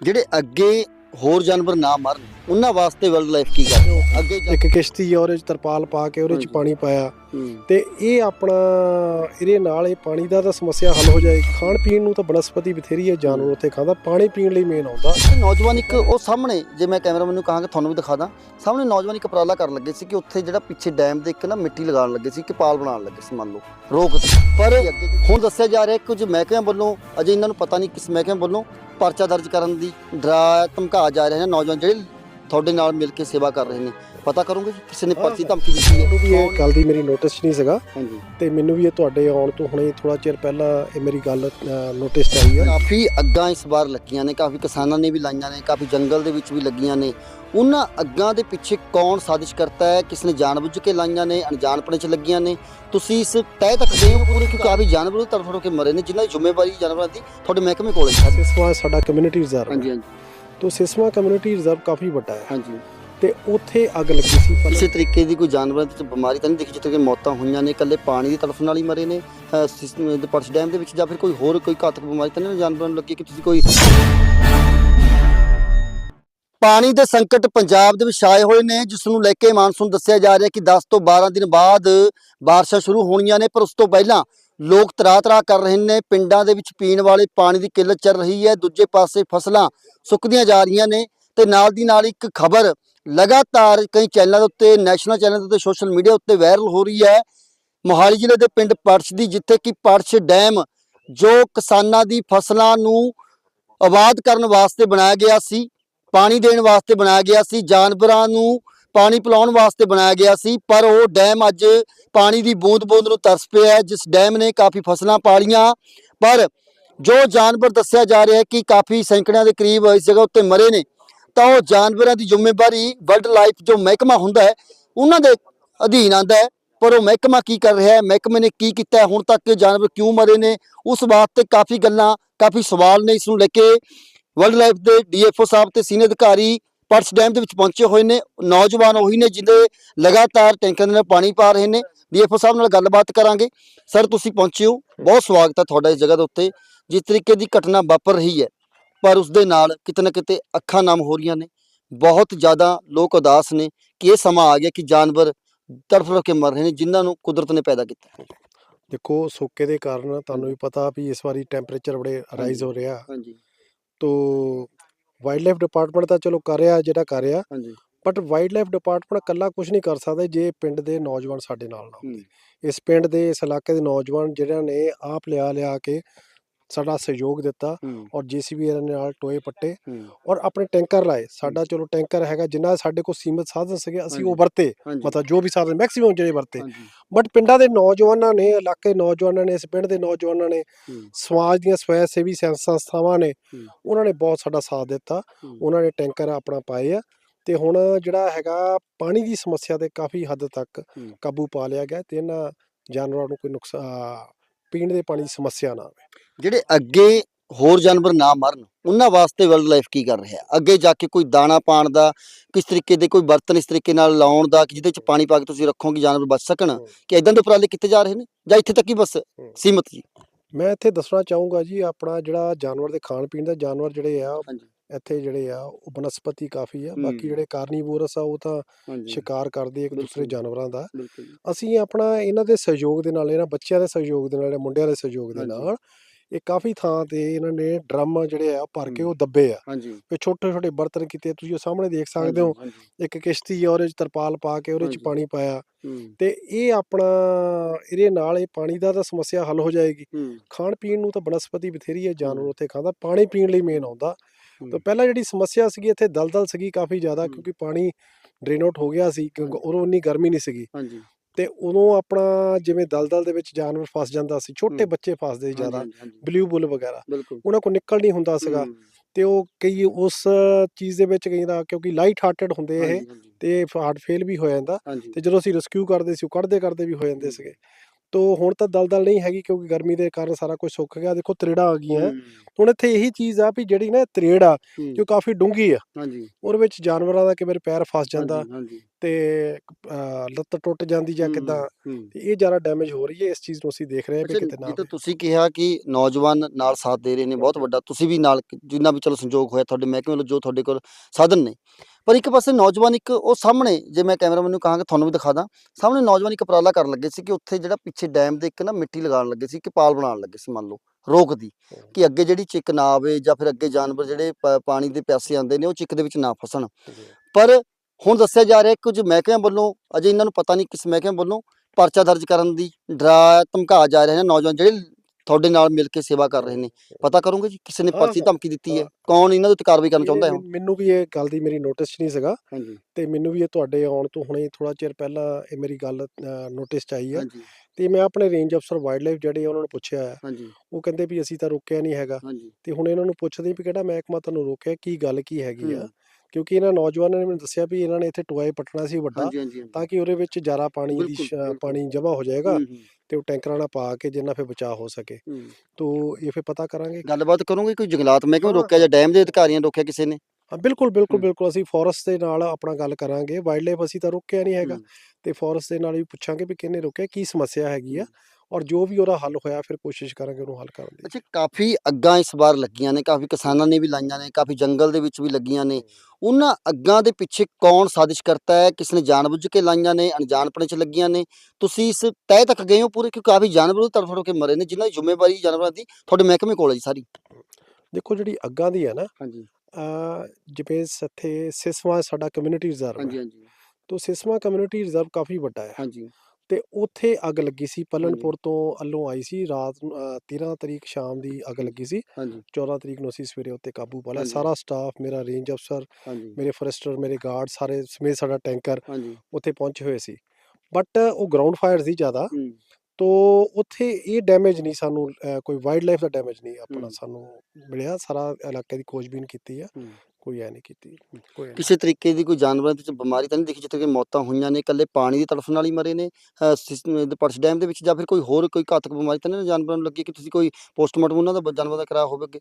ਜਿਹੜੇ ਅੱਗੇ ਹੋਰ ਜਾਨਵਰ ਨਾ ਮਰਨ ਉਹਨਾਂ ਵਾਸਤੇ ਵਰਲਡ ਲਾਈਫ ਕੀ ਕਰ ਰਹੀ ਹੈ ਅੱਗੇ ਜਾ- ਇੱਕ ਕਿਸ਼ਤੀ ਆ ਉਹਦੇ ਚ ਤਰਪਾਲ ਪਾ ਕੇ ਉਹਦੇ ਚ ਹਾਂਜੀ। ਪਾਣੀ ਪਾਇਆ ਹੂੰ। ਤੇ ਇਹ ਆਪਣਾ ਇਹਦੇ ਨਾਲ ਇਹ ਪਾਣੀ ਦਾ ਤਾਂ ਸਮੱਸਿਆ ਹੱਲ ਹੋ ਜਾਏਗੀ ਖਾਣ ਪੀਣ ਨੂੰ ਤਾਂ ਬਨਸਪਤੀ ਬਥੇਰੀ ਹੈ ਜਾਨਵਰ ਉੱਥੇ ਖਾਂਦਾ ਪਾਣੀ ਪੀਣ ਲਈ ਮੇਨ ਆਉਂਦਾ ਤੇ ਨੌਜਵਾਨ ਇੱਕ ਉਹ ਸਾਹਮਣੇ ਜੇ ਮੈਂ ਕੈਮਰਾਮੈਨ ਨੂੰ ਕਹਾਂਗਾ ਤੁਹਾਨੂੰ ਵੀ ਦਿਖਾ ਦਾਂ ਸਾਹਮਣੇ ਨੌਜਵਾਨ ਇੱਕ ਉਪਰਾਲਾ ਕਰਨ ਲੱਗੇ ਸੀ ਕਿ ਉੱਥੇ ਜਿਹੜਾ ਪਿੱਛੇ ਡੈਮ ਦੇ ਇੱਕ ਨਾ ਮਿੱਟੀ ਲਗਾਉਣ ਲੱਗੇ ਸੀ ਕਿ ਪਾਲ ਬਣਾਉਣ ਲੱਗੇ ਸੀ ਮੰਨ ਲਓ ਰੋਕ। ਪਰ ਹੁਣ ਦੱਸਿਆ ਜਾ ਰਿਹਾ ਕੁਝ ਮਹਿਕਮਿਆਂ ਵੱਲੋਂ ਅਜੇ ਇਹਨਾਂ ਨੂੰ ਪਤਾ ਨਹੀਂ ਕਿਸ ਮਹਿਕਮੇ ਵੱਲੋਂ ਪਰਚਾ ਦਰਜ ਕਰਨ ਦੀ ਡਰਾ ਧਮਕਾ ਜਾ ਰਹੇ ਨੇ ਨੌਜਵਾਨ ਜਿਹੜੇ ਤੁਹਾਡੇ ਨਾਲ ਮਿਲ ਕੇ ਸੇਵਾ ਕਰ ਰਹੇ ਨੇ। ਪਤਾ ਕਰੋਗੇ ਜੀ? ਕਿਸੇ ਨੇ ਪਰਚੀ ਧਮਕੀ ਦਿੱਤੀ ਮੈਨੂੰ ਵੀ ਹੈ ਇਹ ਗੱਲ ਦੀ ਮੇਰੀ ਨੋਟਿਸ 'ਚ ਨਹੀਂ ਸੀਗਾ। ਹਾਂਜੀ। ਤੇ ਮੈਨੂੰ ਵੀ ਇਹ ਤੁਹਾਡੇ ਆਉਣ ਤੋਂ ਹੁਣੇ ਥੋੜਾ ਚਿਰ ਪਹਿਲਾਂ ਇਹ ਮੇਰੀ ਗੱਲ ਨੋਟਿਸ 'ਚ ਆਈ ਹੈ। ਕਾਫੀ ਅੱਗਾਂ ਇਸ ਵਾਰ ਲੱਗੀਆਂ ਨੇ ਕਾਫੀ ਕਿਸਾਨਾਂ ਨੇ ਵੀ ਲਾਈਆਂ ਨੇ ਕਾਫੀ ਜੰਗਲ ਦੇ ਵਿੱਚ ਵੀ ਲੱਗੀਆਂ ਨੇ। ਉਹਨਾਂ ਅੱਗਾਂ ਦੇ ਪਿੱਛੇ ਕੌਣ ਸਾਜ਼ਿਸ਼ ਕਰਤਾ ਹੈ? ਕਿਸ ਨੇ ਜਾਣਬੁੱਝ ਕੇ ਲਾਈਆਂ ਨੇ ਅਣਜਾਣਪਣੇ 'ਚ ਲੱਗੀਆਂ ਨੇ? ਤੁਸੀਂ ਇਸ ਤਹਿ ਤੱਕ ਹੋ ਪੂਰੇ ਕਿ ਕਾਫੀ ਜਾਨਵਰ ਤੜਫੜ ਹੋ ਕੇ ਮਰੇ ਨੇ ਜਿਨ੍ਹਾਂ ਦੀ ਜ਼ਿੰਮੇਵਾਰੀ ਜਾਨਵਰਾਂ ਦੀ ਤੁਹਾਡੇ ਮਹਿਕਮੇ ਕੋਲ ਹੈ? ਸਿਸਵਾ ਸਾਡਾ ਕਮਿਊਨਿਟੀ ਰਿਜ਼ਰਵ ਹਾਂਜੀ ਹਾਂਜੀ। ਤੋਂ ਸਿਸਵਾ ਕਮਿਊਨਿਟੀ ਰਿਜ਼ਰਵ ਕਾਫੀ ਵੱਡਾ ਹੈ। ਹਾਂਜੀ। ਤੇ ਉੱਥੇ ਅੱਗ ਲੱਗੀ ਸੀ, ਪਰ ਕਿਸੇ ਤਰੀਕੇ ਦੀ ਕੋਈ ਜਾਨਵਰਾਂ ਦੀ ਬਿਮਾਰੀ ਤਾਂ ਨਹੀਂ ਦਿਖੀ ਜਿੱਥੇ ਕਿ ਮੌਤਾਂ ਹੋਈਆਂ ਨੇ, ਇਕੱਲੇ ਪਾਣੀ ਦੀ ਤੜਫ ਨਾਲ ਹੀ ਮਰੇ ਨੇ ਪਰਸ ਡੈਮ ਦੇ ਵਿੱਚ ਜਾਂ ਫਿਰ ਕੋਈ ਹੋਰ ਕੋਈ ਘਾਤਕ ਬਿਮਾਰੀ ਤਾਂ ਨਹੀਂ ਜਾਨਵਰਾਂ ਨੂੰ ਲੱਗੀ ਕਿ ਤੁਸੀਂ ਕੋਈ ਪਾਣੀ ਦੇ ਸੰਕਟ ਪੰਜਾਬ ਦੇ ਵਿੱਚ ਛਾਏ ਹੋਏ ਨੇ, ਜਿਸ ਨੂੰ ਲੈ ਕੇ ਮਾਨਸੂਨ ਦੱਸਿਆ ਜਾ ਰਿਹਾ ਕਿ 10 ਤੋਂ 12 ਦਿਨ ਬਾਅਦ ਬਾਰਿਸ਼ਾਂ ਸ਼ੁਰੂ ਹੋਣੀਆਂ ਨੇ, ਪਰ ਉਸ ਤੋਂ ਪਹਿਲਾਂ ਲੋਕ ਤਰਾ ਤਰਾ ਕਰ ਰਹੇ ਨੇ, ਪਿੰਡਾਂ ਦੇ ਵਿੱਚ ਪੀਣ ਵਾਲੇ ਪਾਣੀ ਦੀ ਕਿੱਲਤ ਚੱਲ ਰਹੀ ਹੈ, ਦੂਜੇ ਪਾਸੇ ਫਸਲਾਂ ਸੁੱਕਦੀਆਂ ਜਾ ਰਹੀਆਂ ਨੇ ਤੇ ਨਾਲ ਦੀ ਨਾਲ ਇੱਕ ਖਬਰ ਲਗਾਤਾਰ ਕਈ ਚੈਨਲਾਂ ਦੇ ਉੱਤੇ ਨੈਸ਼ਨਲ ਚੈਨਲ ਦੇ ਉੱਤੇ ਸੋਸ਼ਲ ਮੀਡੀਆ ਉੱਤੇ ਵਾਇਰਲ ਹੋ ਰਹੀ ਹੈ। ਮੋਹਾਲੀ ਜ਼ਿਲ੍ਹੇ ਦੇ ਪਿੰਡ ਪਰਛ ਦੀ, ਜਿੱਥੇ ਕਿ ਪਰਛ ਡੈਮ ਜੋ ਕਿਸਾਨਾਂ ਦੀ ਫਸਲਾਂ ਨੂੰ ਆਬਾਦ ਕਰਨ ਵਾਸਤੇ ਬਣਾਇਆ ਗਿਆ ਸੀ, ਪਾਣੀ ਦੇਣ ਵਾਸਤੇ ਬਣਾਇਆ ਗਿਆ ਸੀ, ਜਾਨਵਰਾਂ ਨੂੰ ਪਾਣੀ ਪਿਲਾਉਣ ਵਾਸਤੇ ਬਣਾਇਆ ਗਿਆ ਸੀ, ਪਰ ਉਹ ਡੈਮ ਅੱਜ ਪਾਣੀ ਦੀ ਬੂੰਦ-ਬੂੰਦ ਨੂੰ ਤਰਸ ਪਿਆ ਜਿਸ ਡੈਮ ਨੇ ਕਾਫੀ ਫਸਲਾਂ ਪਾਲੀਆਂ। ਪਰ ਜੋ ਜਾਨਵਰ ਦੱਸਿਆ ਜਾ ਰਿਹਾ ਹੈ ਕਿ ਕਾਫੀ ਸੈਂਕੜਿਆਂ ਦੇ ਕਰੀਬ ਇਸ ਜਗ੍ਹਾ ਉੱਤੇ ਮਰੇ ਨੇ ਤਾਂ ਉਹ ਜਾਨਵਰਾਂ ਦੀ ਜ਼ਿੰਮੇਵਾਰੀ ਵਰਲਡ ਲਾਈਫ ਜੋ ਮਹਿਕਮਾ ਹੁੰਦਾ ਹੈ, ਉਹਨਾਂ ਦੇ ਅਧੀਨ ਆਂਦਾ ਹੈ। ਪਰ ਉਹ ਮਹਿਕਮਾ ਕੀ ਕਰ ਰਿਹਾ ਹੈ? ਮਹਿਕਮੇ ਨੇ ਕੀ ਕੀਤਾ ਹੁਣ ਤੱਕ ਜਾਨਵਰ ਕਿਉਂ ਮਰੇ ਨੇ? ਉਸ ਬਾਤ ਤੇ ਕਾਫੀ ਗੱਲਾਂ, ਕਾਫੀ ਸਵਾਲ ਨੇ ਇਸ ਨੂੰ ਲੈ ਕੇ। ਵਰਲਡ ਲਾਈਫ ਦੇ ਡੀਐਫਓ ਸਾਹਿਬ ਤੇ ਸੀਨੀਅਰ ਅਧਿਕਾਰੀ ਪਰਸ ਡੈਮ ਦੇ ਵਿੱਚ ਪਹੁੰਚੇ ਹੋਏ ਨੇ। ਨੌਜਵਾਨ ਉਹੀ ਨੇ ਜਿਹਦੇ ਲਗਾਤਾਰ ਟੈਂਕਾਂ ਦੇ ਨਾਲ ਪਾਣੀ ਪਾ ਰਹੇ ਨੇ। ਡੀਐਫਓ ਸਾਹਿਬ ਨਾਲ ਗੱਲਬਾਤ ਕਰਾਂਗੇ। ਸਰ, ਤੁਸੀਂ ਪਹੁੰਚੇ ਹੋ। ਬਹੁਤ ਸਵਾਗਤ ਹੈ ਤੁਹਾਡਾ ਇਸ ਜਗ੍ਹਾ ਦੇ ਉੱਤੇ। ਜਿਸ ਤਰੀਕੇ ਦੀ ਘਟਨਾ ਵਾਪਰ ਰਹੀ ਹੈ। ਪਰ ਉਸ ਦੇ ਨਾਲ ਕਿਤੇ ਨਾ ਕਿਤੇ ਅੱਖਾਂ ਨਮ ਹੋ ਰਹੀਆਂ ਨੇ। ਬਹੁਤ ਜ਼ਿਆਦਾ ਲੋਕ ਉਦਾਸ ਨੇ ਕਿ ਇਹ ਸਮਾਂ ਆ ਗਿਆ ਕਿ ਜਾਨਵਰ ਤੜਫ ਤੜਫ ਕੇ ਮਰ ਰਹੇ ਨੇ ਜਿਨ੍ਹਾਂ ਨੂੰ ਕੁਦਰਤ ਨੇ ਪੈਦਾ ਕੀਤਾ। ਦੇਖੋ ਸੋਕੇ ਦੇ ਕਾਰਨ ਤੁਹਾਨੂੰ ਵੀ ਪਤਾ ਵੀ ਇਸ ਵਾਰੀ ਟੈਂਪਰੇਚਰ ਬੜੇ ਰਾਈਜ਼ ਹੋ ਰਿਹਾ। ਹਾਂਜੀ। ਤੋ ਵਾਈਲਡ ਲਾਈਫ ਡਿਪਾਰਟਮੈਂਟ ਤਾਂ ਚਲੋ ਕਰ ਰਿਹਾ ਜਿਹੜਾ ਕਰ ਰਿਹਾ। ਹਾਂਜੀ। ਬਟ ਵਾਈਲਡ ਲਾਈਫ ਡਿਪਾਰਟਮੈਂਟ ਇਕੱਲਾ ਕੁਝ ਨਹੀਂ ਕਰ ਸਕਦਾ ਜੇ ਪਿੰਡ ਦੇ ਨੌਜਵਾਨ ਸਾਡੇ ਨਾਲ ਨਾ ਹੂੰ। ਇਸ ਪਿੰਡ ਦੇ ਇਸ ਇਲਾਕੇ ਦੇ ਨੌਜਵਾਨ ਜਿਹੜਿਆਂ ਨੇ ਆਪ ਲਿਆ ਲਿਆ ਕੇ ਸਾਡਾ ਸਹਿਯੋਗ ਦਿੱਤਾ ਔਰ ਜੀਸੀਬੀ ਨਾਲ ਟੋਏ ਪੱਟੇ ਔਰ ਆਪਣੇ ਟੈਂਕਰ ਲਾਏ। ਸਾਡਾ ਚਲੋ ਟੈਂਕਰ ਹੈਗਾ ਜਿੰਨਾ ਸਾਡੇ ਕੋਲ ਸੀਮਿਤ ਸਾਧਨ ਸੀਗੇ ਅਸੀਂ ਉਹ। ਵਰਤੇ। ਮਤਲਬ ਜੋ ਵੀ ਸਾਧਨ ਮੈਕਸਿਮਮ ਜਿਹੜੇ ਵਰਤੇ। ਬਟ ਪਿੰਡਾਂ ਦੇ ਨੌਜਵਾਨਾਂ ਨੇ ਇਲਾਕੇ ਦੇ ਨੌਜਵਾਨਾਂ ਨੇ ਇਸ ਪਿੰਡ ਦੇ ਨੌਜਵਾਨਾਂ ਨੇ ਸਮਾਜ ਦੀਆਂ ਸਵੈ ਸੇਵੀ ਸੰਸਥਾਵਾਂ ਨੇ। ਉਹਨਾਂ ਨੇ ਬਹੁਤ ਸਾਡਾ ਸਾਥ ਦਿੱਤਾ। ਉਹਨਾਂ ਨੇ ਟੈਂਕਰ ਆਪਣਾ ਪਾਏ ਆ ਤੇ ਹੁਣ ਜਿਹੜਾ ਹੈਗਾ ਪਾਣੀ ਦੀ ਸਮੱਸਿਆ ਤੇ ਕਾਫੀ ਹੱਦ ਤੱਕ। ਕਾਬੂ ਪਾ ਲਿਆ ਗਿਆ ਤੇ ਇਹਨਾਂ ਜਾਨਵਰਾਂ ਨੂੰ ਕੋਈ ਨੁਕਸਾਨ ਪੀਣ ਦੇ ਪਾਣੀ ਦੀ ਸਮੱਸਿਆ ਨਾ ਆਵੇ। ਜਿਹੜੇ ਅੱਗੇ ਹੋਰ ਜਾਨਵਰ ਨਾ ਮਰਨ ਉਹਨਾਂ ਵਾਸਤੇ ਵਰਲਡ ਲਾਈਫ ਕੀ ਕਰ ਰਿਹਾ? ਅੱਗੇ ਜਾ ਕੇ ਕੋਈ ਦਾਣਾ ਪਾਣ ਦਾ ਕਿਸ ਤਰੀਕੇ ਦੇ ਕੋਈ ਬਰਤਨ ਇਸ ਤਰੀਕੇ ਨਾਲ ਲਾਉਣ ਦਾ ਕਿ ਜਿਹਦੇ ਚ ਪਾਣੀ ਪਾ ਕੇ ਤੁਸੀਂ ਰੱਖੋਗੇ ਜਾਨਵਰ ਬਚ ਸਕਣ। ਕਿ ਇਦਾਂ ਦੇ ਉਪਰਾਲੇ ਕੀਤੇ ਜਾ ਰਹੇ ਨੇ? ਜਾਂ ਇੱਥੇ ਤੱਕ ਹੀ ਬਸ ਸੀਮਤ ਜੀ? ਮੈਂ ਇੱਥੇ ਦੱਸਣਾ ਚਾਹੂੰਗਾ ਜੀ ਆਪਣਾ ਜਿਹੜਾ ਜਾਨਵਰ ਦੇ ਖਾਣ ਪੀਣ ਦਾ ਜਾਨਵਰ ਜਿਹੜੇ ਆ ਹਾਂਜੀ। ਇੱਥੇ ਜਿਹੜੇ ਆ ਉਹ ਬਨਸਪਤੀ ਕਾਫੀ ਆ। ਬਾਕੀ ਜਿਹੜੇ ਕਾਰਨੀਵੋਰਸ ਆ ਉਹ ਤਾਂ ਹਾਂਜੀ ਸ਼ਿਕਾਰ ਕਰਦੇ ਇੱਕ ਦੂਸਰੇ। ਜਾਨਵਰਾਂ ਦਾ ਬਿਲਕੁਲ ਅਸੀਂ ਆਪਣਾ ਇਹਨਾਂ ਦੇ ਸਹਿਯੋਗ ਦੇ ਨਾਲ ਇਹਨਾਂ ਬੱਚਿਆਂ ਦੇ ਸਹਿਯੋਗ ਦੇ ਨਾਲ ਮੁੰਡਿਆਂ ਦੇ ਸਹਿਯੋਗ ਦੇ ਹਾਂਜੀ। ਨਾਲ ਇਹ ਕਾਫੀ ਥਾਂ ਤੇ ਇਹਨਾਂ ਨੇ ਡਰਮ ਜਿਹੜੇ ਆ ਭਰ ਕੇ। ਉਹ ਦੱਬੇ ਆ ਹਾਂਜੀ ਤੇ ਛੋਟੇ ਛੋਟੇ ਬਰਤਨ ਕੀਤੇ ਤੁਸੀਂ ਉਹ ਸਾਹਮਣੇ ਦੇਖ ਸਕਦੇ ਹੋ ਹਾਂਜੀ ਇੱਕ ਕਿਸ਼ਤੀ ਆ ਉਹਦੇ ਚ ਤਰਪਾਲ ਪਾ ਕੇ ਉਹਦੇ ਚ ਹਾਂਜੀ। ਪਾਣੀ ਪਾਇਆ ਹੂੰ ਤੇ ਇਹ ਆਪਣਾ ਇਹਦੇ ਨਾਲ ਇਹ ਪਾਣੀ ਦਾ ਤਾਂ ਸਮੱਸਿਆ ਹੱਲ ਹੋ ਜਾਏਗੀ ਹੂੰ ਖਾਣ ਪੀਣ ਨੂੰ ਤਾਂ ਬਨਸਪਤੀ ਬਥੇਰੀ ਹੈ ਜਾਨਵਰ। ਉੱਥੇ ਖਾਂਦਾ ਪਾਣੀ ਪੀਣ ਲਈ ਮੇਨ ਆਉਂਦਾ। ਤਾਂ ਪਹਿਲਾਂ ਜਿਹੜੀ ਸਮੱਸਿਆ ਸੀਗੀ ਇੱਥੇ ਦਲਦਲ ਸੀਗੀ ਕਾਫੀ ਜ਼ਿਆਦਾ। ਕਿਉਂਕਿ ਪਾਣੀ ਡਰੇਨ ਆਊਟ ਹੋ ਗਿਆ ਸੀ ਕਿਉਂਕਿ। ਉਦੋਂ ਉਨੀ ਗਰਮੀ ਨਹੀਂ ਸੀਗੀ। ਹਾਂਜੀ। ਤੇ ਉਦੋਂ ਆਪਣਾ ਜਿਵੇਂ ਦਲਦਲ ਦੇ ਵਿੱਚ ਜਾਨਵਰ ਫਸ ਜਾਂਦਾ ਸੀ ਛੋਟੇ। ਬੱਚੇ ਫਸਦੇ ਸੀ ਜ਼ਿਆਦਾ ਬਲੂ ਬੁੱਲ ਵਗੈਰਾ। ਉਹਨਾਂ ਕੋਲ ਨਿਕਲ ਨਹੀਂ ਹੁੰਦਾ ਸੀਗਾ। ਤੇ ਉਹ ਕਈ ਉਸ ਚੀਜ਼ ਦੇ ਵਿੱਚ ਕਈ ਦਾ ਕਿਉਂਕਿ ਲਾਈਟ ਹਾਰਟਡ ਹੁੰਦੇ ਇਹ ਤੇ ਹਾਰਟ ਫੇਲ ਵੀ ਹੋ ਜਾਂਦਾ ਤੇ ਜਦੋਂ ਅਸੀਂ ਰੈਸਕਿਊ ਕਰਦੇ ਸੀ ਉਹ ਕੱਢਦੇ ਕਰਦੇ ਵੀ ਹੋ ਜਾਂਦੇ। ਸੀਗੇ। ਤੋ ਹੁਣ ਤਾਂ ਦਲਦਲ ਨਹੀਂ ਹੈਗੀ ਕਿਉਂਕਿ ਗਰਮੀ ਦੇ ਕਾਰਨ ਸਾਰਾ ਕੁਝ ਸੁੱਕ ਗਿਆ। ਦੇਖੋ ਤਰੇੜਾਂ ਆ ਗਈਆਂ। ਹੁਣ ਇੱਥੇ ਇਹੀ ਚੀਜ਼ ਆ ਵੀ ਜਿਹੜੀ ਨਾ ਤਰੇੜ ਆ ਜੋ ਕਾਫੀ ਡੂੰਗੀ ਆ। ਹਾਂਜੀ। ਉਹਦੇ ਵਿੱਚ ਜਾਨਵਰਾਂ ਦਾ ਕਿਵੇਂ ਪੈਰ ਫਸ ਜਾਂਦਾ ਤੇ ਲੱਤ ਟੁੱਟ ਜਾਂਦੀ ਜਾਂ ਕਿਦਾਂ। ਤੇ ਇਹ ਜ਼ਿਆਦਾ ਡੈਮੇਜ ਹੋ ਰਹੀ ਹੈ। ਇਸ ਚੀਜ਼ ਨੂੰ ਅਸੀਂ ਦੇਖ ਰਹੇ ਹਾਂ ਅੱਛਾ ਕਿਤੇ ਨਾ ਹੋਵੇ। ਤੁਸੀਂ ਕਿਹਾ ਕਿ ਨੌਜਵਾਨ ਨਾਲ ਸਾਥ ਦੇ ਰਹੇ ਨੇ ਬਹੁਤ ਵੱਡਾ। ਤੁਸੀਂ ਵੀ ਨਾਲ ਜਿੰਨਾ ਵੀ ਚਲੋ ਸੰਯੋਗ ਹੋਇਆ ਤੁਹਾਡੇ ਮਹਿਕਮੇ ਵੱਲੋਂ ਜੋ ਤੁਹਾਡੇ ਕੋਲ ਸਾਧਨ ਨੇ। ਪਰ ਇੱਕ ਪਾਸੇ ਨੌਜਵਾਨ ਇੱਕ ਉਹ ਸਾਹਮਣੇ ਜੇ ਮੈਂ ਕੈਮਰਾਮੈਨ ਨੂੰ ਕਹਾਂਗਾ ਤੁਹਾਨੂੰ ਵੀ ਦਿਖਾ ਦਾਂ ਸਾਹਮਣੇ ਨੌਜਵਾਨ ਇੱਕ ਉਪਰਾਲਾ ਕਰਨ ਲੱਗੇ ਸੀ ਕਿ ਉੱਥੇ ਜਿਹੜਾ ਪਿੱਛੇ ਡੈਮ ਦੇ ਇੱਕ ਨਾ ਮਿੱਟੀ ਲਗਾਉਣ ਲੱਗੇ ਸੀ ਕਿ ਪਾਲ ਬਣਾਉਣ ਲੱਗੇ ਸੀ ਮੰਨ ਲਓ ਰੋਕਦੀ ਕਿ ਅੱਗੇ ਜਿਹੜੀ ਚਿੱਕ ਨਾ ਆਵੇ ਜਾਂ ਫਿਰ ਅੱਗੇ ਜਾਨਵਰ ਜਿਹੜੇ ਪਾਣੀ ਦੇ ਪਿਆਸੇ ਆਉਂਦੇ ਨੇ ਉਹ ਚਿੱਕ ਦੇ ਵਿੱਚ ਨਾ ਫਸਣ। ਪਰ ਹੁਣ ਦੱਸਿਆ ਜਾ ਰਿਹਾ ਕੁਝ ਮਹਿਕਮਿਆਂ ਵੱਲੋਂ ਅਜੇ ਇਹਨਾਂ ਨੂੰ ਪਤਾ ਨਹੀਂ ਕਿਸ ਮਹਿਕਮੇ ਵੱਲੋਂ ਪਰਚਾ ਦਰਜ ਕਰਨ ਦੀ ਡਰਾ ਧਮਕਾ ਜਾ ਰਹੇ ਨੇ ਨੌਜਵਾਨ ਜਿਹੜੇ ਤੁਹਾਡੇ ਨਾਲ ਮਿਲ ਕੇ ਸੇਵਾ ਕਰ ਰਹੇ ਨੇ। ਪਤਾ ਕਰੋਗੇ ਜੀ ਕਿਸੇ ਨੇ ਪਰਚੀ ਧਮਕੀ ਦਿੱਤੀ ਹੈ। ਕੌਣ ਇਹਨਾਂ ਦੇ ਉੱਤੇ ਕਾਰਵਾਈ ਕਰਨਾ ਚਾਹੁੰਦਾ ਹੈ ਹੁਣ? ਮੈਨੂੰ ਵੀ ਇਹ ਗੱਲ ਦੀ ਮੇਰੀ ਨੋਟਿਸ 'ਚ ਨਹੀਂ ਸੀਗਾ। ਹਾਂਜੀ। ਤੇ ਮੈਨੂੰ ਵੀ ਇਹ ਤੁਹਾਡੇ ਆਉਣ ਤੋਂ ਹੁਣੇ ਥੋੜਾ ਚਿਰ ਪਹਿਲਾਂ ਇਹ ਮੇਰੀ ਗੱਲ ਨੋਟਿਸ 'ਚ ਆਈ ਹੈ। ਹਾਂਜੀ। ਤੇ ਮੈਂ ਆਪਣੇ ਰੇਂਜ ਅਫਸਰ ਵਾਈਲਡ ਲਾਈਫ ਜਿਹੜੇ ਉਹਨਾਂ ਨੂੰ ਪੁੱਛਿਆ ਹੈ। ਹਾਂਜੀ। ਉਹ ਕਹਿੰਦੇ ਵੀ ਅਸੀਂ ਤਾਂ ਰੋਕਿਆ ਨਹੀਂ ਹੈਗਾ। ਤੇ ਹੁਣ ਇਹਨਾਂ ਨੂੰ ਪੁੱਛਦੇ ਵੀ ਕਿਹੜਾ ਮਹਿਕਮਾ ਤੁਹਾਨੂੰ ਰੋਕਿਆ ਕੀ ਗੱਲ ਕੀ ਹੈਗੀ ਆ? ਕਿਉਂਕਿ ਇਹਨਾਂ ਨੌਜਵਾਨਾਂ ਨੇ ਮੈਨੂੰ ਦੱਸਿਆ ਵੀ ਇਹਨਾਂ ਨੇ ਇੱਥੇ ਟੋਏ ਪੱਟਣਾ ਸੀ ਵੱਡਾ ਹਾਂਜੀ ਹਾਂਜੀ ਤਾਂ ਕਿ ਉਹਦੇ ਵਿੱਚ ਜ਼ਿਆਦਾ ਪਾਣੀ ਦੀ ਬਿਲਕੁਲ, ਬਿਲਕੁਲ। ਪਾਣੀ ਜਮ੍ਹਾਂ ਹੋ ਜਾਏਗਾ ਹੂੰ, ਹੂੰ, ਤੇ ਉਹ ਟੈਂਕਰਾਂ ਨਾਲ ਪਾ ਕੇ ਜਿੰਨਾ ਫਿਰ ਬਚਾਅ ਹੋ ਸਕੇ। ਹੂੰ। ਤੋ ਇਹ ਫਿਰ ਪਤਾ ਕਰਾਂਗੇ ਗੱਲਬਾਤ ਕਰੋਗੇ ਕੋਈ ਜੰਗਲਾਤ? ਮਹਿਕਮੇ ਹਾਂ, ਰੋਕਿਆ ਜਾਂ ਡੈਮ ਦੇ ਅਧਿਕਾਰੀਆਂ ਰੋਕਿਆ ਕਿਸੇ ਨੇ? ਹਾਂ ਬਿਲਕੁਲ ਬਿਲਕੁਲ ਹੂੰ। ਬਿਲਕੁਲ। ਅਸੀਂ ਫੋਰੈਸਟ ਦੇ ਨਾਲ ਆਪਣਾ ਗੱਲ ਕਰਾਂਗੇ। ਵਾਈਲਡ ਲਾਈਫ ਅਸੀਂ ਤਾਂ ਰੋਕਿਆ ਨਹੀਂ ਹੈਗਾ ਹੂੰ, ਤੇ ਫੋਰੈਸਟ ਦੇ ਨਾਲ ਵੀ ਪੁੱਛਾਂਗੇ ਵੀ ਕਿਹਨੇ ਰੋਕਿਆ ਕੀ ਸਮੱਸਿਆ ਹੈਗੀ ਆ। ਔਰ ਜੋ ਵੀ ਉਹਦਾ ਹੱਲ ਹੋਇਆ ਫਿਰ ਕੋਸ਼ਿਸ਼ ਕਰਾਂਗੇ ਉਹਨੂੰ ਹੱਲ ਕਰਨ ਦੀ। ਅੱਛਾ ਕਾਫੀ ਅੱਗਾਂ ਇਸ ਵਾਰ ਲੱਗੀਆਂ ਨੇ ਕਾਫੀ ਕਿਸਾਨਾਂ ਨੇ ਵੀ ਲਾਈਆਂ ਨੇ ਕਾਫੀ ਜੰਗਲ ਦੇ ਵਿੱਚ ਵੀ ਲੱਗੀਆਂ ਨੇ। ਉਹਨਾਂ ਅੱਗਾਂ ਦੇ ਪਿੱਛੇ ਕੌਣ ਸਾਜ਼ਿਸ਼ ਕਰਤਾ ਹੈ? ਕਿਸ ਨੇ ਜਾਣਬੁੱਝ ਕੇ ਲਾਈਆਂ ਨੇ ਅਣਜਾਣਪਣੇ ਚ ਲੱਗੀਆਂ ਨੇ? ਤੁਸੀਂ ਇਸ ਤਹਿ ਤੱਕ ਗਏ ਹੋ ਪੂਰੇ? ਕਿ ਕਾਫੀ ਜਾਨਵਰ ਤੜਫ ਤੜਫ ਕੇ ਮਰੇ ਨੇ ਜਿਨ੍ਹਾਂ ਦੀ ਜ਼ਿੰਮੇਵਾਰੀ ਜਾਨਵਰਾਂ ਦੀ ਤੁਹਾਡੇ ਮਹਿਕਮੇ ਕੋਲ ਹੈ ਜੀ ਸਾਰੀ। ਦੇਖੋ ਜਿਹੜੀ ਅੱਗਾਂ ਦੀ ਹੈ ਨਾ ਹਾਂਜੀ। ਜਿਵੇਂ ਇੱਥੇ ਸਿਸਵਾ ਸਾਡਾ ਕਮਿਊਨਿਟੀ ਰਿਜ਼ਰਵ ਹਾਂਜੀ ਹੈ। ਹਾਂਜੀ ਤੋਂ ਸਿਸਵਾ ਕਮਿਊਨਿਟੀ ਰਿਜ਼ਰਵ ਕਾਫੀ ਵੱਡਾ ਹੈ। ਹਾਂਜੀ। ਤੇ ਉੱਥੇ ਅੱਗ ਲੱਗੀ ਸੀ ਪਲਨਪੁਰ ਤੋਂ ਅੱਲੋਂ ਆਈ ਸੀ ਰਾਤ ਨੂੰ, ਅਹ 13 ਤਰੀਕ ਸ਼ਾਮ ਦੀ ਅੱਗ ਲੱਗੀ ਸੀ। ਹਾਂਜੀ। 14 ਤਰੀਕ ਨੂੰ ਅਸੀਂ ਸਵੇਰੇ ਉੱਤੇ ਕਾਬੂ ਪਾ ਲਿਆ। ਹਾਂਜੀ। ਸਾਰਾ ਸਟਾਫ ਮੇਰਾ ਰੇਂਜ ਅਫਸਰ ਹਾਂਜੀ। ਮੇਰੇ ਫੋਰੈਸਟਰ ਮੇਰੇ ਗਾਰਡ ਸਾਰੇ ਸਮੇਤ ਸਾਡਾ ਟੈਂਕਰ ਹਾਂਜੀ। ਉੱਥੇ ਪਹੁੰਚੇ ਹੋਏ ਸੀ। ਬਟ ਉਹ ਗਰਾਊਂਡ ਫਾਇਰ ਸੀ ਜ਼ਿਆਦਾ ਹੂੰ। ਤੋ ਉੱਥੇ ਇਹ ਡੈਮੇਜ ਨਹੀਂ ਸਾਨੂੰ ਕੋਈ ਵਾਈਲਡ ਲਾਈਫ ਦਾ ਡੈਮੇਜ ਨਹੀਂ ਆਪਣਾ। ਸਾਨੂੰ ਮਿਲਿਆ। ਸਾਰਾ ਇਲਾਕੇ ਦੀ ਖੋਜਬੀਨ ਕੀਤੀ ਆ। ਹੂੰ। ਕੋਈ ਐ ਨਹੀਂ ਕੀਤੀ ਕੋਈ ਐਂ ਨਹੀਂ। ਕਿਸੇ ਤਰੀਕੇ ਦੀ ਕੋਈ ਜਾਨਵਰਾਂ ਦੇ ਵਿੱਚ ਬਿਮਾਰੀ ਤਾਂ ਨਹੀਂ ਦਿਖੀ ਜਿੱਥੇ ਕਿ ਮੌਤਾਂ ਹੋਈਆਂ ਨੇ ਇਕੱਲੇ ਪਾਣੀ ਦੀ ਤੜਫ ਨਾਲ ਹੀ ਮਰੇ ਨੇ ਅਹ, ਸਿਸ- ਅਹ, ਪਰਸ ਡੈਮ ਦੇ ਵਿੱਚ ਜਾਂ ਫਿਰ ਕੋਈ ਹੋਰ ਕੋਈ ਘਾਤਕ ਬਿਮਾਰੀ ਤਾਂ ਨਹੀਂ ਜਾਨਵਰਾਂ ਨੂੰ ਲੱਗੀ ਕਿ ਤੁਸੀਂ ਕੋਈ ਪੋਸਟਮਾਰਟਮ ਉਹਨਾਂ ਦਾ ਬ- ਜਾਨਵਰਾਂ ਦਾ ਕਰਾਇਆ ਹੋਵੇ ਅੱਗੇ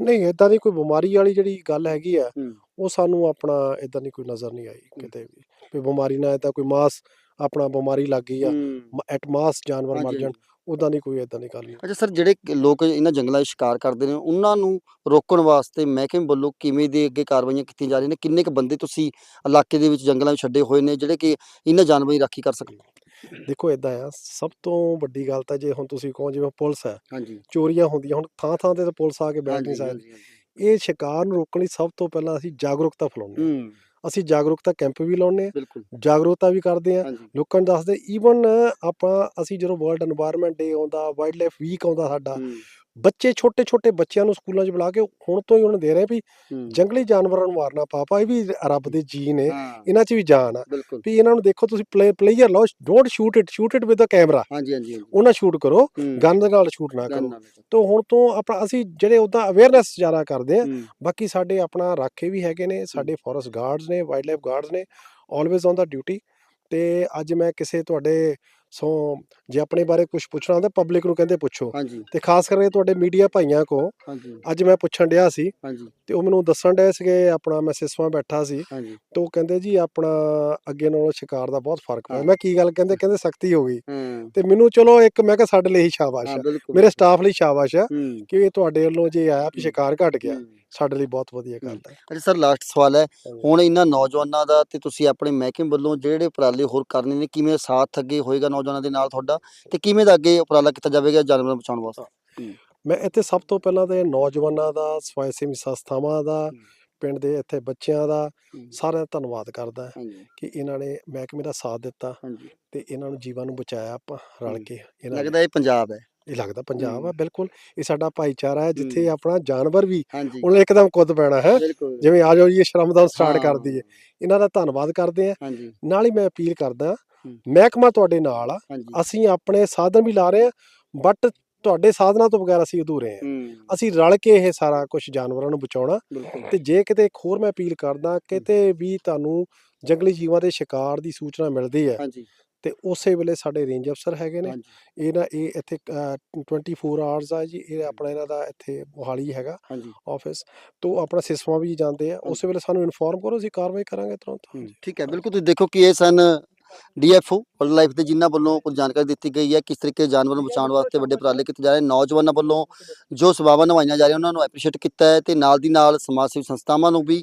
ਨਹੀਂ ਇਦਾਂ ਦੀ ਕੋਈ ਬਿਮਾਰੀ ਵਾਲੀ ਜਿਹੜੀ ਗੱਲ ਹੈਗੀ ਆ ਹੂੰ। ਉਹ ਸਾਨੂੰ ਆਪਣਾ ਇਦਾਂ ਦੀ ਕੋਈ ਨਜ਼ਰ ਨਹੀਂ ਆਈ ਕਿਤੇ ਵੀ ਵੀ ਬਿਮਾਰੀ ਨਾਲ ਇਦਾਂ ਕੋਈ ਮਾਸ ਆਪਣਾ ਬਿਮਾਰੀ ਲੱਗ ਗਈ ਆ ਹੂੰ। ਐਟ ਮਾਸ ਜਾਨਵਰ ਮਰ ਹਾਂਜੀ, ਜਾਣ ਉਦਾਂ ਦੀ ਕੋਈ ਇਦਾਂ ਦੀ ਗੱਲ ਨਹੀਂ। ਅੱਛਾ ਸਰ ਜਿਹੜੇ ਲੋਕ ਇਹਨਾਂ ਜੰਗਲਾਂ 'ਚ ਸ਼ਿਕਾਰ ਕਰਦੇ ਨੇ ਉਹਨਾਂ ਨੂੰ ਰੋਕਣ ਵਾਸਤੇ ਮਹਿਕਮੇ ਵੱਲੋਂ ਕਿਵੇਂ ਦੇ ਅੱਗੇ ਕਾਰਵਾਈਆਂ ਕੀਤੀਆਂ ਜਾ ਰਹੀਆਂ ਨੇ? ਕਿੰਨੇ ਕ ਬੰਦੇ ਤੁਸੀਂ ਇਲਾਕੇ ਦੇ ਵਿੱਚ ਜੰਗਲਾਂ 'ਚ ਛੱਡੇ ਹੋਏ ਨੇ ਜਿਹੜੇ ਕਿ ਇਹਨਾਂ ਜਾਨਵਰਾਂ ਦੀ ਰਾਖੀ ਕਰ ਸਕਣ? ਦੇਖੋ ਇਦਾਂ ਆ ਸਭ ਤੋਂ ਵੱਡੀ ਗੱਲ ਤਾਂ ਜੇ ਹੁਣ ਤੁਸੀਂ ਕਹੋ ਜਿਵੇਂ ਪੁਲਿਸ ਹੈ ਹਾਂਜੀ। ਚੋਰੀਆਂ ਹੁੰਦੀਆਂ ਹੁਣ ਥਾਂ ਥਾਂ ਤੇ ਤਾਂ ਪੁਲਿਸ ਆ ਕੇ ਬੈਠ ਨਹੀਂ ਸਕਦੀ। ਇਹ ਸ਼ਿਕਾਰ ਨੂੰ ਰੋਕਣ ਲਈ ਸਭ ਤੋਂ ਪਹਿਲਾਂ ਅਸੀਂ ਜਾਗਰੂਕਤਾ ਫੈਲਾਉਣੀ ਹੈ। ਅਸੀਂ ਜਾਗਰੂਕਤਾ ਕੈਂਪ ਵੀ ਲਾਉਣੇ ਆ ਜਾਗਰੂਕਤਾ ਵੀ ਕਰਦੇ ਹਾਂ। ਲੋਕਾਂ ਨੂੰ ਦੱਸਦੇ ਈਵਨ ਆਪਾਂ ਅਸੀਂ ਜਦੋਂ ਵਰਲਡ এনवायरमेंट ਡੇ ਆਉਂਦਾ ਵਾਈਲਡ ਲਾਈਫ ਵੀਕ ਆਉਂਦਾ ਸਾਡਾ ਬੱਚੇ ਛੋਟੇ ਛੋਟੇ ਬੱਚਿਆਂ ਨੂੰ ਸਕੂਲਾਂ 'ਚ ਬੁਲਾ ਕੇ ਹੁਣ ਤੋਂ ਹੀ ਉਹਨਾਂ ਦੇ ਰਹੇ ਵੀ। ਜੰਗਲੀ ਜਾਨਵਰਾਂ ਨੂੰ ਮਾਰਨਾ ਪਾਪਾ ਇਹ ਵੀ ਰੱਬ ਦੇ ਜੀ ਨੇ ਇਹਨਾਂ 'ਚ ਵੀ ਜਾਨ ਆ। ਵੀ ਇਹਨਾਂ ਨੂੰ ਦੇਖੋ ਤੁਸੀਂ ਪਲੇਅਰ ਲਓ don't shoot it shoot it with a camera. ਹਾਂਜੀ ਹਾਂਜੀ ਉਹਨਾਂ ਸ਼ੂਟ ਕਰੋ ਗਨ ਦੇ ਨਾਲ ਸ਼ੂਟ ਨਾ ਕਰੋ। ਤੋਂ ਹੁਣ ਤੋਂ ਆਪਣਾ ਅਸੀਂ ਜਿਹੜੇ ਉਦਾਂ ਅਵੇਅਰਨੈਸ ਜ਼ਿਆਦਾ ਕਰਦੇ ਆ ਬਾਕੀ ਸਾਡੇ ਆਪਣਾ ਰਾਖੇ ਵੀ ਹੈਗੇ ਨੇ ਸਾਡੇ ਫੋਰੈਸਟ ਗਾਰਡਸ ਨੇ ਵਾਈਲਡ ਲਾਈਫ ਗਾਰਡਸ ਨੇ ਆਲਵੇਜ਼ ਔਨ ਦਾ ਡਿਊਟੀ ਤੇ ਅੱਜ ਮੈਂ ਕਿਸੇ ਤੁਹਾਡੇ ਸੋ ਜੇ ਆਪਣੇ ਬਾਰੇ ਕੁਝ ਪੁੱਛਣਾ ਹੁੰਦਾ ਪਬਲਿਕ ਨੂੰ ਕਹਿੰਦੇ ਪੁੱਛੋ। ਹਾਂਜੀ। ਤੇ ਖਾਸ ਕਰਕੇ ਤੁਹਾਡੇ ਮੀਡੀਆ ਭਾਈਆਂ ਕੋ ਹਾਂਜੀ। ਅੱਜ ਮੈਂ ਪੁੱਛਣ ਡਿਆ ਸੀ ਹਾਂਜੀ। ਤੇ ਉਹ ਮੈਨੂੰ ਦੱਸਣ ਡਏ ਸੀਗੇ ਆਪਣਾ ਮੈਂ ਸਿਸਵਾ ਬੈਠਾ ਸੀ ਹਾਂਜੀ। ਤੇ ਉਹ ਕਹਿੰਦੇ ਜੀ ਆਪਣਾ ਅੱਗੇ ਨਾਲੋਂ ਸ਼ਿਕਾਰ ਦਾ ਬਹੁਤ ਫ਼ਰਕ ਪਿਆ। ਮੈਂ ਕੀ ਗੱਲ ਕਹਿੰਦੇ ਕਹਿੰਦੇ ਸਖਤੀ ਹੋ ਗਈ। ਹਾਂ। ਤੇ ਮੈਨੂੰ ਚਲੋ ਇੱਕ ਮੈਂ ਕਿਹਾ ਸਾਡੇ ਲਈ ਹੀ ਸ਼ਾਬਾਸ਼ ਆ ਬਿਲਕੁਲ ਮੇਰੇ ਸਟਾਫ ਲਈ ਸ਼ਾਬਾਸ਼ ਆ ਕਿ ਇਹ ਤੁਹਾਡੇ ਵੱਲੋਂ ਜੇ ਆਇਆ ਵੀ। ਸ਼ਿਕਾਰ ਘਟ ਗਿਆ। ਸਾਡੇ ਲਈ ਬਹੁਤ ਵਧੀਆ ਗੱਲ ਹੈ। ਅੱਛਾ ਸਰ ਲਾਸਟ ਸਵਾਲ ਹੈ। ਹੁਣ ਇਹਨਾਂ ਨੌਜਵਾਨਾਂ ਦਾ ਤੇ ਤੁਸੀਂ ਆਪਣੇ ਮਹਿਕਮੇ ਵੱਲੋਂ ਜਿਹੜੇ ਉਪਰਾਲੇ ਹੋਰ ਕਰਨੇ ਨੇ ਕਿਵੇਂ ਸਾਥ ਅੱਗੇ ਹੋਏਗਾ ਨੌਜਵਾਨਾਂ ਦੇ ਨਾਲ ਤੁਹਾਡਾ ਤੇ ਕਿਵੇਂ ਦਾ ਅੱਗੇ ਉਪਰਾਲਾ ਕੀਤਾ ਜਾਵੇਗਾ ਜਾਨਵਰਾਂ ਨੂੰ ਬਚਾਉਣ ਵਾਸਤੇ? ਮੈਂ ਇੱਥੇ ਸਭ ਤੋਂ ਪਹਿਲਾਂ ਤੇ ਨੌਜਵਾਨਾਂ ਦਾ ਸਵੈ ਸੇਵੀ ਸੰਸਥਾਵਾਂ ਦਾ ਪਿੰਡ ਦੇ ਇੱਥੇ ਬੱਚਿਆਂ ਦਾ ਸਾਰਿਆਂ ਦਾ ਧੰਨਵਾਦ ਕਰਦਾ ਕਿ ਇਹਨਾਂ ਨੇ ਮਹਿਕਮੇ ਦਾ ਸਾਥ ਦਿੱਤਾ ਤੇ ਇਹਨਾਂ ਨੂੰ ਜੀਵਾਂ ਨੂੰ ਬਚਾਇਆ ਆਪਾਂ ਰਲ। ਕੇ ਲੱਗਦਾ ਇਹ ਪੰਜਾਬ ਹੈ। ਇਹ ਲੱਗਦਾ ਪੰਜਾਬ ਆ। ਬਿਲਕੁਲ ਇਹ ਸਾਡਾ ਭਾਈਚਾਰਾ ਹੈ ਜਿੱਥੇ। ਆਪਣਾ ਜਾਨਵਰ ਵੀ ਹਾਂਜੀ। ਉਹਨੇ ਇੱਕਦਮ ਕੁੱਦ ਪੈਣਾ ਹੈ। ਬਿਲਕੁਲ। ਜਿਵੇਂ ਆ ਜਾਓ ਜੀ ਇਹ ਸ਼ਰਮਦਾਨ ਸਟਾਰਟ ਕਰ ਦਈਏ। ਇਹਨਾਂ ਦਾ ਧੰਨਵਾਦ ਕਰਦੇ ਆ ਹਾਂਜੀ। ਨਾਲ ਹੀ ਮੈਂ ਅਪੀਲ ਕਰਦਾ। ਮਹਿਕਮਾ ਤੁਹਾਡੇ ਨਾਲ ਆ। ਅਸੀਂ ਆਪਣੇ ਸਾਧਨ ਵੀ ਲਾ ਰਹੇ ਆ ਬਟ ਤੁਹਾਡੇ ਸਾਧਨਾਂ ਤੋਂ ਬਗੈਰ ਅਸੀਂ ਅਧੂਰੇ ਆ ਅਸੀਂ ਰਲ ਕੇ ਇਹ ਸਾਰਾ ਕੁਝ ਜਾਨਵਰਾਂ ਨੂੰ ਬਚਾਉਣਾ। ਤੇ ਜੇ ਕਿਤੇ ਇੱਕ ਹੋਰ ਮੈਂ ਅਪੀਲ ਕਰਦਾ ਕਿਤੇ ਵੀ ਤੁਹਾਨੂੰ ਜੰਗਲੀ ਜੀਵਾਂ ਦੇ ਸ਼ਿਕਾਰ ਦੀ ਸੂਚਨਾ ਮਿਲਦੀ ਹੈ ਹਾਂਜੀ। ਤੇ ਉਸੇ ਵੇਲੇ ਸਾਡੇ ਰੇਂਜ ਅਫਸਰ ਹੈਗੇ ਨੇ। ਇਹ ਨਾ ਇਹ ਇੱਥੇ ਅ, 24 ਆਵਰਸ ਆ ਜੀ ਇਹ ਆਪਣਾ ਇਹਨਾਂ ਦਾ ਇੱਥੇ ਮੋਹਾਲੀ ਹੈਗਾ ਆਫਿਸ ਤੋਂ ਆਪਣਾ ਸਿਸਮਾ ਵੀ ਜਾਂਦੇ ਆ। ਉਸੇ ਵੇਲੇ ਸਾਨੂੰ ਇਨਫੋਰਮ ਕਰੋ ਅਸੀਂ ਕਾਰਵਾਈ ਕਰਾਂਗੇ ਤੁਰੰਤ। ਠੀਕ ਹੈ ਬਿਲਕੁਲ ਤੁਸੀਂ ਦੇਖੋ ਕਿ ਇਹ ਸਨ ਡੀਐਫਓ ਵਰਲਡ ਲਾਈਫ ਦੇ ਜਿਨ੍ਹਾਂ ਵੱਲੋਂ ਕੁਝ ਜਾਣਕਾਰੀ ਦਿੱਤੀ ਗਈ ਹੈ ਕਿਸ ਤਰੀਕੇ ਜਾਨਵਰਾਂ ਨੂੰ ਬਚਾਉਣ ਵਾਸਤੇ ਵੱਡੇ ਉਪਰਾਲੇ ਕੀਤੇ ਜਾ ਰਹੇ ਨੌਜਵਾਨਾਂ ਵੱਲੋਂ ਜੋ ਸੇਵਾਵਾਂ ਨਿਭਾਈਆਂ ਜਾ ਰਹੀਆਂ ਉਹਨਾਂ ਨੂੰ ਐਪਰੀਸ਼ੀਏਟ ਕੀਤਾ ਹੈ ਤੇ ਨਾਲ ਦੀ ਨਾਲ ਸਮਾਜ ਸੇਵੀ ਸੰਸਥਾਵਾਂ ਨੂੰ ਵੀ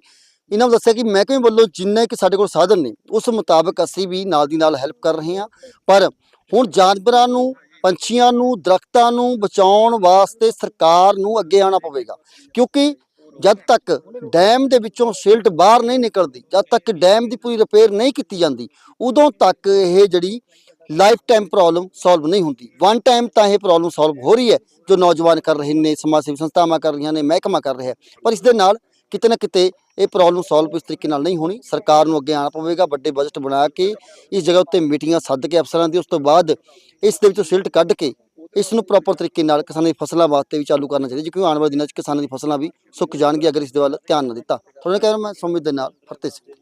ਇਹਨਾਂ ਨੂੰ ਦੱਸਿਆ ਕਿ ਮਹਿਕਮੇ ਵੱਲੋਂ ਜਿੰਨੇ ਕਿ ਸਾਡੇ ਕੋਲ ਸਾਧਨ ਨੇ, ਉਸ ਮੁਤਾਬਕ ਅਸੀਂ ਵੀ ਨਾਲ ਦੀ ਨਾਲ ਹੈਲਪ ਕਰ ਰਹੇ ਹਾਂ। ਪਰ ਹੁਣ ਜਾਨਵਰਾਂ ਨੂੰ, ਪੰਛੀਆਂ ਨੂੰ, ਦਰਖਤਾਂ ਨੂੰ ਬਚਾਉਣ ਵਾਸਤੇ ਸਰਕਾਰ ਨੂੰ ਅੱਗੇ ਆਉਣਾ ਪਵੇਗਾ। ਕਿਉਂਕਿ ਜਦ ਤੱਕ ਡੈਮ ਦੇ ਵਿੱਚੋਂ ਸਿਲਟ ਬਾਹਰ ਨਹੀਂ ਨਿਕਲਦੀ, ਜਦ ਤੱਕ ਡੈਮ ਦੀ ਪੂਰੀ ਰਿਪੇਅਰ ਨਹੀਂ ਕੀਤੀ ਜਾਂਦੀ, ਉਦੋਂ ਤੱਕ ਇਹ ਜਿਹੜੀ ਲਾਈਫ ਟਾਈਮ ਪ੍ਰੋਬਲਮ ਸੋਲਵ ਨਹੀਂ ਹੁੰਦੀ। ਵਨ ਟਾਈਮ ਤਾਂ ਇਹ ਪ੍ਰੋਬਲਮ ਸੋਲਵ ਹੋ ਰਹੀ ਹੈ, ਜੋ ਨੌਜਵਾਨ ਕਰ ਰਹੇ ਨੇ, ਸਮਾਜ ਸੇਵੀ ਸੰਸਥਾਵਾਂ ਕਰ ਰਹੀਆਂ ਨੇ, ਮਹਿਕਮਾ ਕਰ ਰਿਹਾ ਪਰ ਇਸ ਦੇ ਨਾਲ ਕਿਤੇ ਨਾ ਕਿਤੇ ਇਹ ਪ੍ਰੋਬਲਮ ਸੋਲਵ ਇਸ ਤਰੀਕੇ ਨਾਲ ਨਹੀਂ ਹੋਣੀ। ਸਰਕਾਰ ਨੂੰ ਅੱਗੇ ਆਉਣਾ ਪਵੇਗਾ, ਵੱਡੇ ਬਜਟ ਬਣਾ ਕੇ, ਇਸ ਜਗ੍ਹਾ ਉੱਤੇ ਮੀਟਿੰਗਾਂ ਸੱਦ ਕੇ ਅਫਸਰਾਂ ਦੀ, ਉਸ ਤੋਂ ਬਾਅਦ ਇਸ ਦੇ ਵਿੱਚੋਂ ਸਿਲਟ ਕੱਢ ਕੇ ਇਸ ਨੂੰ ਪ੍ਰੋਪਰ ਤਰੀਕੇ ਨਾਲ ਕਿਸਾਨਾਂ ਦੀ ਫਸਲਾਂ ਵਾਸਤੇ ਵੀ ਚਾਲੂ ਕਰਨਾ ਚਾਹੀਦਾ, ਕਿਉਂਕਿ ਆਉਣ ਵਾਲੇ ਦਿਨਾਂ 'ਚ ਕਿਸਾਨਾਂ ਦੀ ਫਸਲਾਂ ਵੀ ਸੁੱਕ ਜਾਣਗੀਆਂ, ਅਗਰ ਇਸ ਦੇ ਵੱਲ ਧਿਆਨ ਨਾ ਦਿੱਤਾ। ਤੁਹਾਨੂੰ ਕਹਿ ਰਿਹਾ ਮੈਂ ਸੁਮਿਤ ਦੇ ਨਾਲ ਫਰਤੇ ਸੀ